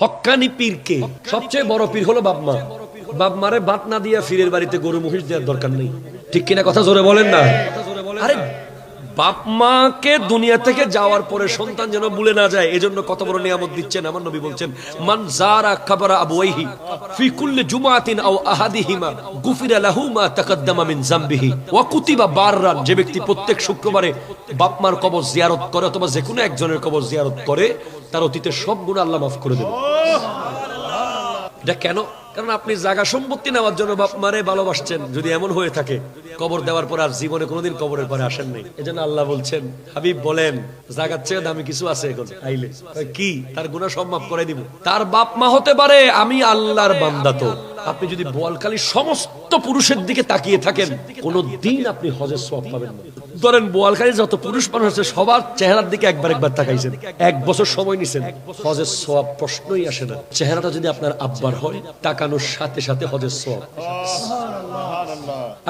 হক্কানি পীর কে? সবচেয়ে বড় পীর হলো বাপমা বাপমারে বাত না দিয়া ফিরের বাড়িতে গরু মহিষ দেওয়ার দরকার নেই। ঠিক কিনা কথা জোরে বলেন না? আরে বাপ মাকে দুনিয়া থেকে যাওয়ার পরে সন্তান যেন ভুলে না যায়, এজন্য কত বড় নিয়ামত দিচ্ছেন, আমার নবী বলছেন, মান জারা খাবারা আবওয়াইহি ফি কুল্লি জুমাতিন আও আহাদিহিমা গুফিরা লাহু মা তাকাদ্দামা মিন জামবিহি ওয়া কুতিবা বাররান যে ব্যক্তি প্রত্যেক শুক্রবারে বাপ মার কবর জিয়ারত করে অথবা যে কোনো একজনের কবর জিয়ারত করে, তার অতীতের সব গুণ আল্লাহ মাফ করে দেবে এটা কেন? কারণ আপনি জায়গা সম্পত্তি নেওয়ার জন্য বাপ মারে ভালোবাসছেন, যদি এমন হয়ে থাকে। কবর দেওয়ার পর আর জীবনে কোনোদিন কবরের পরে আসেন নাই। এজন্য আল্লাহ বলছেন, হাবিব বলেন জায়গার চেয়ে দামি কিছু আছে এখন, আইলে। কি? তার গুণা সব মাফ করে দিব। তার বাপ মা হতে পারে, আমি আল্লাহর বান্দা তো। আপনি যদি বোয়ালখালী সমস্ত পুরুষের দিকে তাকিয়ে থাকেন, কোনো দিন আপনি হজের সব পাবেন না। ধরেন বোয়ালখালী যত পুরুষ মানুষ আছে, সবার চেহারার দিকে একবার একবার তাকাইছেন। এক বছর সময় নিছেন, হজের সব প্রশ্নই আসে না। চেহারাটা যদি আপনার আব্বার হয়, তাকানোর সাথে সাথে হজের সব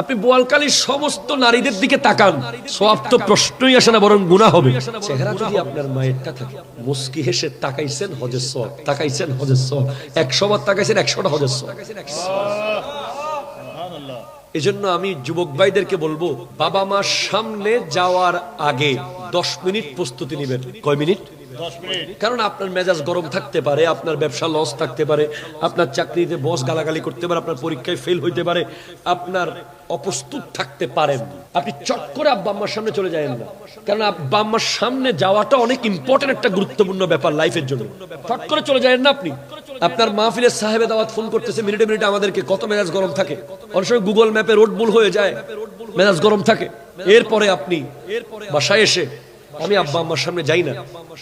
আপনি বোয়ালকালীর সমস্ত নারীদের দিকে তাকান সব তো প্রশ্নই আসে না, বরং গুণা হবে। চেহারা যদি আপনার মায়েরটা থাকে, মুস্কি হেসে তাকাইছেন হজের সব তাকাইছেন হজের সব একশো বার তাকাইছেন, একশোটা হজের সব এজন্য আমি যুবক ভাইদেরকে বলব, বাবা মার সামনে যাওয়ার আগে দশ মিনিট প্রস্তুতি নেবেন। কয় মিনিট? কারণ আপনার মেজাজ গরম থাকতে পারে, আপনার ব্যবসা লস থাকতে পারে, আপনার চাকরিতে বস গালাগালি করতে পারে, আপনার পরীক্ষায় ফেল হইতে পারে, আপনার অপ্রস্তুত থাকতে পারেন। আপনি চট করে আব্বা আম্মার সামনে চলে যাবেন না। কারণ আব্বা আম্মার সামনে যাওয়াটা অনেক ইম্পর্টেন্ট একটা গুরুত্বপূর্ণ ব্যাপার লাইফের জন্য। চট করে চলে যাবেন না আপনি। আপনার মাহফিলের সাহেবে দাওয়াত ফোন করতেছে, মিনিটে মিনিটে আমাদেরকে কত মেজাজ গরম থাকে। অনেক সময় গুগল ম্যাপে রোড ভুল হয়ে যায়, মেজাজ গরম থাকে। এরপরে আপনি বাসায় এসে আমি আব্বা আম্মার সামনে যাই না।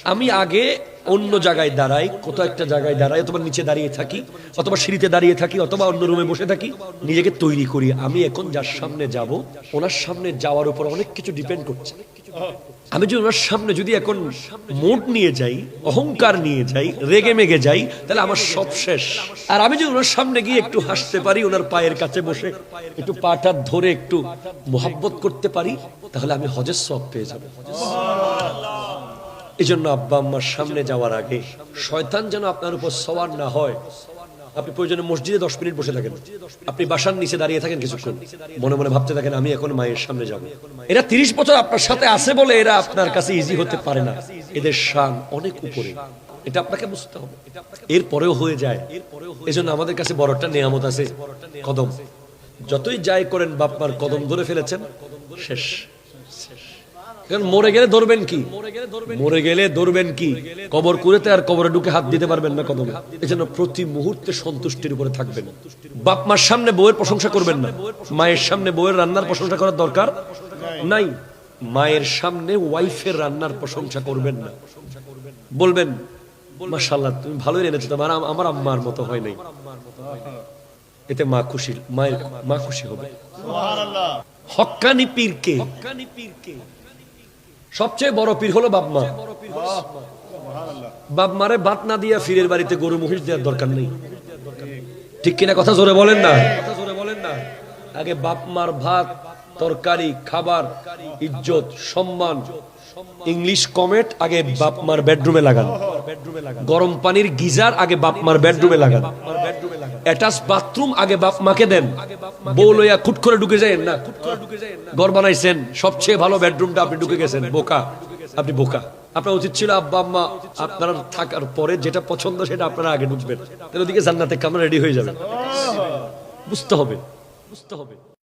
আমি আগে অন্য জায়গায় দাঁড়াই, কোথাও একটা জায়গায় দাঁড়াই, অথবা নিচে দাঁড়িয়ে থাকি, অথবা সিঁড়িতে দাঁড়িয়ে থাকি, অথবা অন্য রুমে বসে থাকি, নিজেকে তৈরি করি। আমি এখন যার সামনে যাব, ওনার সামনে যাওয়ার উপর অনেক কিছু ডিপেন্ড করছে। আমি যদি ওনার সামনে যদি এখন মুড নিয়ে যাই, অহংকার নিয়ে যাই, রেগে মেগে যাই, তাহলে আমার সব শেষ। আর আমি যদি ওনার সামনে গিয়ে একটু হাসতে পারি, ওনার পায়ের কাছে বসে একটু পাটা ধরে একটু মোহাব্বত করতে পারি, তাহলে আমি হজের সব পেয়ে যাব। এই জন্য আব্বা আম্মার সামনে যাওয়ার আগে শয়তান যেন আপনার উপর সওয়ার না হয়। আপনি প্রয়োজনে মসজিদে দশ মিনিট বসে থাকেন। আপনি বাসার নিচে দাঁড়িয়ে থাকেন কিছুক্ষণ। মনে মনে ভাবতে থাকেন, আমি এখন মায়ের সামনে যাব। এরা তিরিশ বছর আপনার সাথে আছে বলে এরা আপনার কাছে ইজি হতে পারে না। এদের শান অনেক উপরে। এটা আপনাকে বুঝতে হবে। এর পরেও হয়ে যায়। এই জন্য আমাদের কাছে বড়টা নিয়ামত আছে। কদম। যতই যাই করেন বাপমার কদম ধরে ফেলেছেন, শেষ। কারণ মরে গেলে ধরবেন কি? মরে গেলে ধরবেন কি? কবর কুড়েতে আর কবরে ঢুকে হাত দিতে পারবেন না কদমে। এই জন্য প্রতি মুহূর্তে সন্তুষ্টির উপরে থাকবেন। বাপ মার সামনে বউয়ের প্রশংসা করবেন না। মায়ের সামনে বউয়ের রান্নার প্রশংসা করার দরকার নাই। মায়ের সামনে ওয়াইফের রান্নার প্রশংসা করবেন না। বলবেন মাশাল্লাহ তুমি ভালোই এনেছো। তোমার আমার আম্মার মতো হয় নাই। এতে মা খুশি মায়ের মা খুশি হবে। হক্কানি পীর কে হক্কানি পীর কে সবচেয়ে বড় পীর হলো বাপমা বাপমারে বাত না দিয়া ফিরের বাড়িতে গরু মহিষ দেওয়ার দরকার নেই। ঠিক কিনা কথা জোরে বলেন না? কথা না আগে বাপমার ভাত, তরকারি, খাবার, ইজ্জত, সম্মান, ইংলিশ কমেট, আগে বাপমার বেডরুমে লাগান। গরম পানির গিজার, আগে বাপমার বেডরুমে লাগান। অ্যাটাচ বাথরুম আগে বাপ মাকে দেন। বউ লইয়া খুট করে ঢুকে যায় না। ঘর বানাইছেন, সবচেয়ে ভালো বেডরুমটা আপনি ঢুকে গেছেন, বোকা। আপনি বোকা। আপনার উচিত ছিল আব্বা, আম্মা, আপনারা থাকার পরে যেটা পছন্দ সেটা আপনারা আগে ঢুকবেন তাহলে ওদিকে জান্নাতে কামরা রেডি হয়ে যাবে। বুঝতে হবে। বুঝতে হবে।